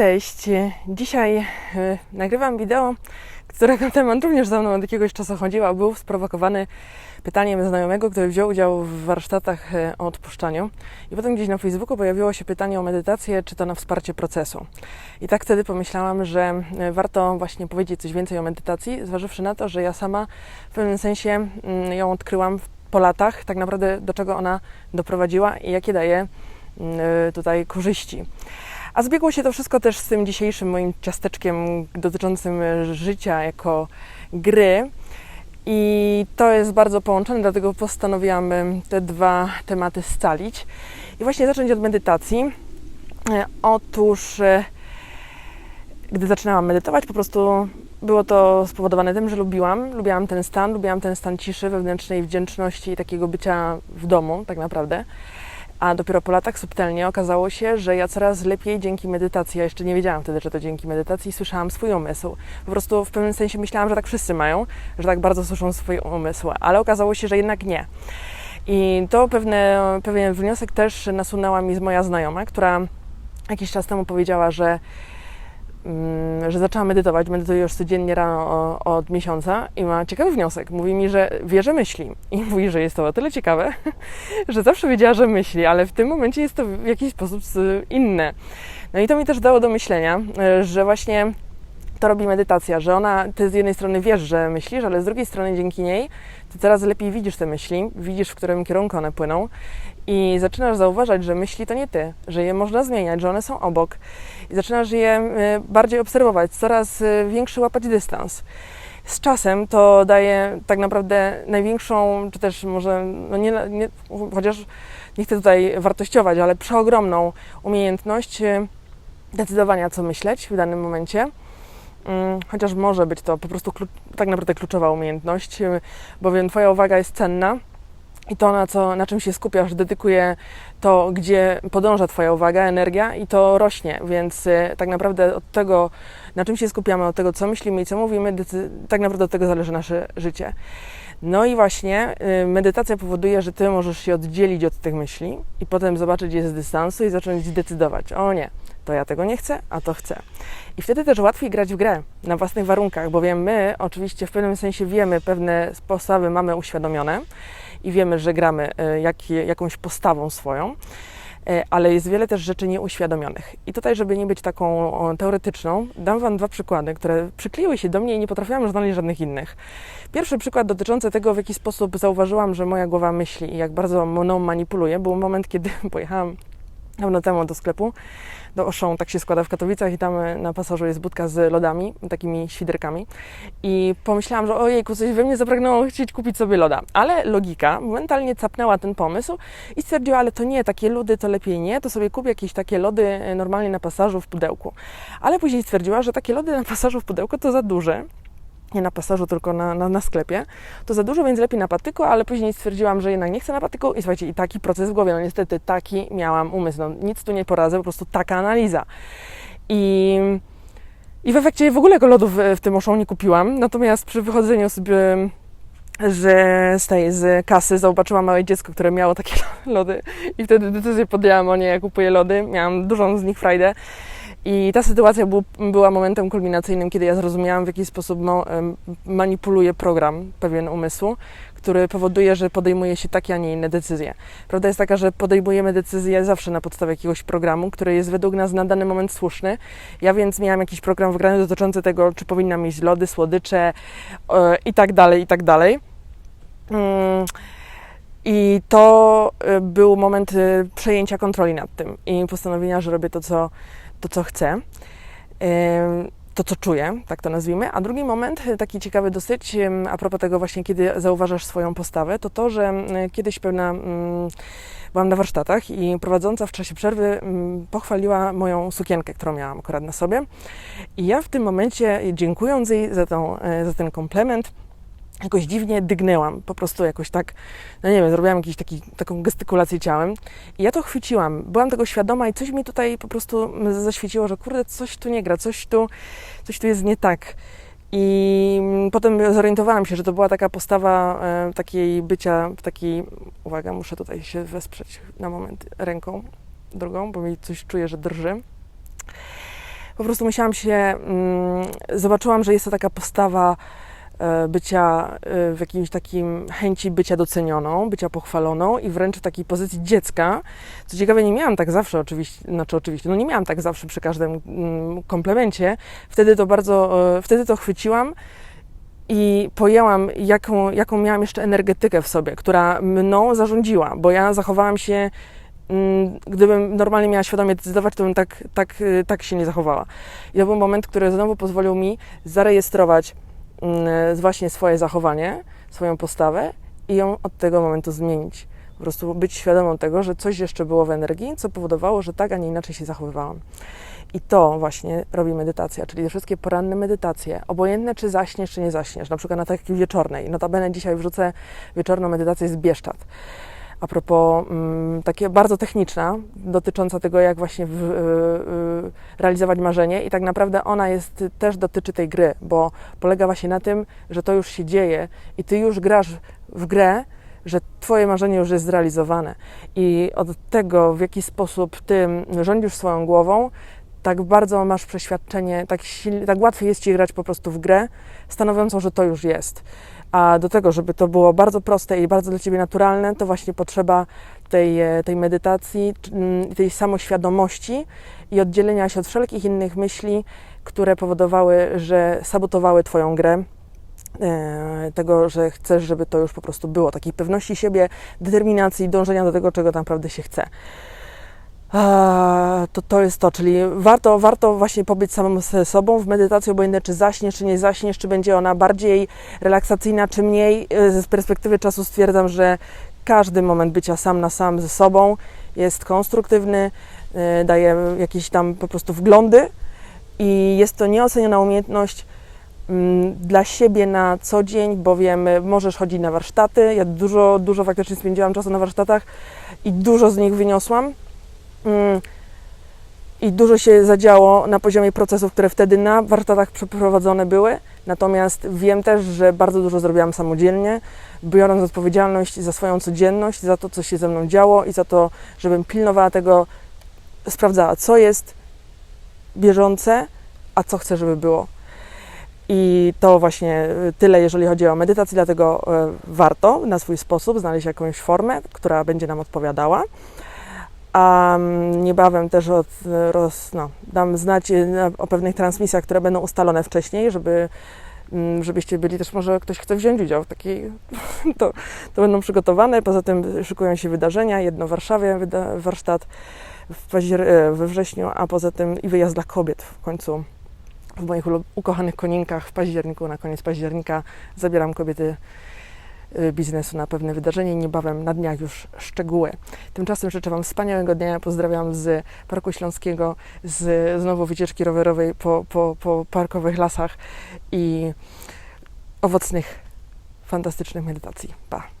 Cześć! Dzisiaj y, nagrywam wideo, którego temat również za mną od jakiegoś czasu chodziła. Był sprowokowany pytaniem znajomego, który wziął udział w warsztatach y, o odpuszczaniu. I potem gdzieś na Facebooku pojawiło się pytanie o medytację, czy to na wsparcie procesu. I tak wtedy pomyślałam, że y, warto właśnie powiedzieć coś więcej o medytacji, zważywszy na to, że ja sama w pewnym sensie mm, ją odkryłam po latach, tak naprawdę do czego ona doprowadziła i jakie daje y, tutaj korzyści. A zbiegło się to wszystko też z tym dzisiejszym moim ciasteczkiem dotyczącym życia jako gry. I to jest bardzo połączone, dlatego postanowiłam te dwa tematy scalić. I właśnie zacząć od medytacji. E, Otóż, e, gdy zaczynałam medytować, po prostu było to spowodowane tym, że lubiłam, lubiłam ten stan, lubiłam ten stan ciszy, wewnętrznej wdzięczności i takiego bycia w domu, tak naprawdę. A dopiero po latach subtelnie okazało się, że ja coraz lepiej dzięki medytacji, ja jeszcze nie wiedziałam wtedy, że to dzięki medytacji, słyszałam swój umysł. Po prostu w pewnym sensie myślałam, że tak wszyscy mają, że tak bardzo słyszą swój umysł, ale okazało się, że jednak nie. I to pewne, pewien wniosek też nasunęła mi moja znajoma, która jakiś czas temu powiedziała, że że zaczęła medytować, medytuję już codziennie rano od miesiąca i ma ciekawy wniosek. Mówi mi, że wie, że myśli. I mówi, że jest to o tyle ciekawe, że zawsze wiedziała, że myśli, ale w tym momencie jest to w jakiś sposób inne. No i to mi też dało do myślenia, e, że właśnie to robi medytacja, że ona, ty z jednej strony wiesz, że myślisz, ale z drugiej strony dzięki niej ty coraz lepiej widzisz te myśli, widzisz, w którym kierunku one płyną i zaczynasz zauważać, że myśli to nie ty, że je można zmieniać, że one są obok i zaczynasz je y, bardziej obserwować, coraz y, większy łapać dystans. Z czasem to daje tak naprawdę największą, czy też może, no nie, nie, chociaż nie chcę tutaj wartościować, ale przeogromną umiejętność y, decydowania, co myśleć w danym momencie. Mm, chociaż może być to po prostu tak naprawdę kluczowa umiejętność, bowiem Twoja uwaga jest cenna i to, na, co, na czym się skupiasz, dedykuje to, gdzie podąża Twoja uwaga, energia i to rośnie, więc y, tak naprawdę od tego, na czym się skupiamy, od tego, co myślimy i co mówimy, tak naprawdę od tego zależy nasze życie. No i właśnie y, medytacja powoduje, że Ty możesz się oddzielić od tych myśli i potem zobaczyć je z dystansu i zacząć decydować, o nie, to ja tego nie chcę, a to chcę. I wtedy też łatwiej grać w grę na własnych warunkach, bowiem my oczywiście w pewnym sensie wiemy, pewne sposoby mamy uświadomione, i wiemy, że gramy e, jak, jakąś postawą swoją, e, ale jest wiele też rzeczy nieuświadomionych. I tutaj, żeby nie być taką teoretyczną, dam Wam dwa przykłady, które przykleiły się do mnie i nie potrafiłam już znaleźć żadnych innych. Pierwszy przykład dotyczący tego, w jaki sposób zauważyłam, że moja głowa myśli i jak bardzo mną manipuluje, był moment, kiedy pojechałam dawno temu do sklepu, do Auchan, tak się składa w Katowicach i tam e, na pasażu jest budka z lodami, takimi świderkami. I pomyślałam, że ojejku, coś we mnie zapragnęło chcieć kupić sobie loda, ale logika momentalnie capnęła ten pomysł i stwierdziła, ale to nie, takie lody to lepiej nie, to sobie kupię jakieś takie lody e, normalnie na pasażu w pudełku. Ale później stwierdziła, że takie lody na pasażu w pudełku to za duże, nie na pasażu, tylko na, na, na, sklepie, to za dużo, więc lepiej na patyku, ale później stwierdziłam, że jednak nie chcę na patyku i słuchajcie, i taki proces w głowie, no niestety taki miałam umysł, no nic tu nie poradzę, po prostu taka analiza. I, i w efekcie w ogóle go lodów w, w tym oszą nie kupiłam, natomiast przy wychodzeniu sobie z, z tej, z kasy zobaczyłam małe dziecko, które miało takie lody i wtedy decyzję podjęłam o nie, ja kupuję lody, miałam dużą z nich frajdę i ta sytuacja był, była momentem kulminacyjnym, kiedy ja zrozumiałam, w jaki sposób manipuluje program pewien umysłu, który powoduje, że podejmuje się takie, a nie inne decyzje. Prawda jest taka, że podejmujemy decyzje zawsze na podstawie jakiegoś programu, który jest według nas na dany moment słuszny. Ja więc miałam jakiś program wgrany dotyczący tego, czy powinnam mieć lody, słodycze yy, i tak dalej, i tak dalej. Yy. I to e, był moment e, przejęcia kontroli nad tym i postanowienia, że robię to, co to, co chcę, to, co czuję, tak to nazwijmy. A drugi moment, taki ciekawy dosyć, a propos tego właśnie, kiedy zauważasz swoją postawę, to to, że kiedyś pewna byłam na warsztatach i prowadząca w czasie przerwy pochwaliła moją sukienkę, którą miałam akurat na sobie. I ja w tym momencie, dziękując jej za, tą, za ten komplement, jakoś dziwnie dygnęłam, po prostu jakoś tak, no nie wiem, zrobiłam taki, taką gestykulację ciałem. I ja to chwyciłam, byłam tego świadoma i coś mi tutaj po prostu zaświeciło, że kurde, coś tu nie gra, coś tu, coś tu jest nie tak. I potem zorientowałam się, że to była taka postawa e, takiej bycia, takiej, uwaga, muszę tutaj się wesprzeć na moment ręką drugą, bo mi coś czuję, że drży. Po prostu musiałam się, mm, zobaczyłam, że jest to taka postawa bycia e, w jakimś takim chęci bycia docenioną, bycia pochwaloną i wręcz w takiej pozycji dziecka. Co ciekawe, nie miałam tak zawsze oczywiście, znaczy oczywiście, no nie miałam tak zawsze przy każdym mm, komplemencie. Wtedy to bardzo, e, wtedy to chwyciłam i pojęłam, jaką, jaką miałam jeszcze energetykę w sobie, która mną zarządziła, bo ja zachowałam się, mm, gdybym normalnie miała świadomie decydować, to bym tak, tak, y, tak się nie zachowała. I to był moment, który znowu pozwolił mi zarejestrować właśnie swoje zachowanie, swoją postawę i ją od tego momentu zmienić. Po prostu być świadomą tego, że coś jeszcze było w energii, co powodowało, że tak, a nie inaczej się zachowywałam. I to właśnie robi medytacja, czyli wszystkie poranne medytacje, obojętne czy zaśniesz, czy nie zaśniesz, na przykład na takiej wieczornej. Notabene dzisiaj wrzucę wieczorną medytację z Bieszczad. A propos mm, takie bardzo techniczna, dotycząca tego, jak właśnie w, y, y, realizować marzenie i tak naprawdę ona jest, też dotyczy tej gry, bo polega właśnie na tym, że to już się dzieje i ty już grasz w grę, że twoje marzenie już jest zrealizowane. I od tego, w jaki sposób ty rządzisz swoją głową, tak bardzo masz przeświadczenie, tak, tak łatwiej jest ci grać po prostu w grę, stanowiącą, że to już jest. A do tego, żeby to było bardzo proste i bardzo dla ciebie naturalne, to właśnie potrzeba tej, e, tej medytacji, mm, tej samoświadomości i oddzielenia się od wszelkich innych myśli, które powodowały, że sabotowały twoją grę e, tego, że chcesz, żeby to już po prostu było, takiej pewności siebie, determinacji, dążenia do tego, czego naprawdę się chce. To, to jest to, czyli warto, warto właśnie pobyć samym sobą w medytacji, obojętnie czy zaśniesz, czy nie zaśniesz, czy będzie ona bardziej relaksacyjna, czy mniej. Eee, Z perspektywy czasu stwierdzam, że każdy moment bycia sam na sam ze sobą jest konstruktywny, eee, daje jakieś tam po prostu wglądy i jest to nieoceniona umiejętność mm, dla siebie na co dzień, bowiem możesz chodzić na warsztaty. Ja dużo, dużo faktycznie spędziłam czasu na warsztatach i dużo z nich wyniosłam. Mm, I dużo się zadziało na poziomie procesów, które wtedy na warsztatach przeprowadzone były. Natomiast wiem też, że bardzo dużo zrobiłam samodzielnie, biorąc odpowiedzialność za swoją codzienność, za to, co się ze mną działo i za to, żebym pilnowała tego, sprawdzała, co jest bieżące, a co chcę, żeby było. I to właśnie tyle, jeżeli chodzi o medytację, dlatego e, warto na swój sposób znaleźć jakąś formę, która będzie nam odpowiadała. A mm, niebawem też od, roz, no, dam znać na- o pewnych transmisjach, które będą ustalone wcześniej, żeby, mm, żebyście byli też, może ktoś chce wziąć udział w takiej, to, to będą przygotowane. Poza tym szykują się wydarzenia, jedno w Warszawie, warsztat w e, we wrześniu, a poza tym i wyjazd dla kobiet w końcu. W moich ukochanych koninkach w październiku, na koniec października zabieram kobiety y, biznesu na pewne wydarzenie niebawem na dniach już szczegóły. Tymczasem życzę Wam wspaniałego dnia. Pozdrawiam z Parku Śląskiego, z znowu wycieczki rowerowej po, po, po parkowych lasach i owocnych, fantastycznych medytacji. Pa!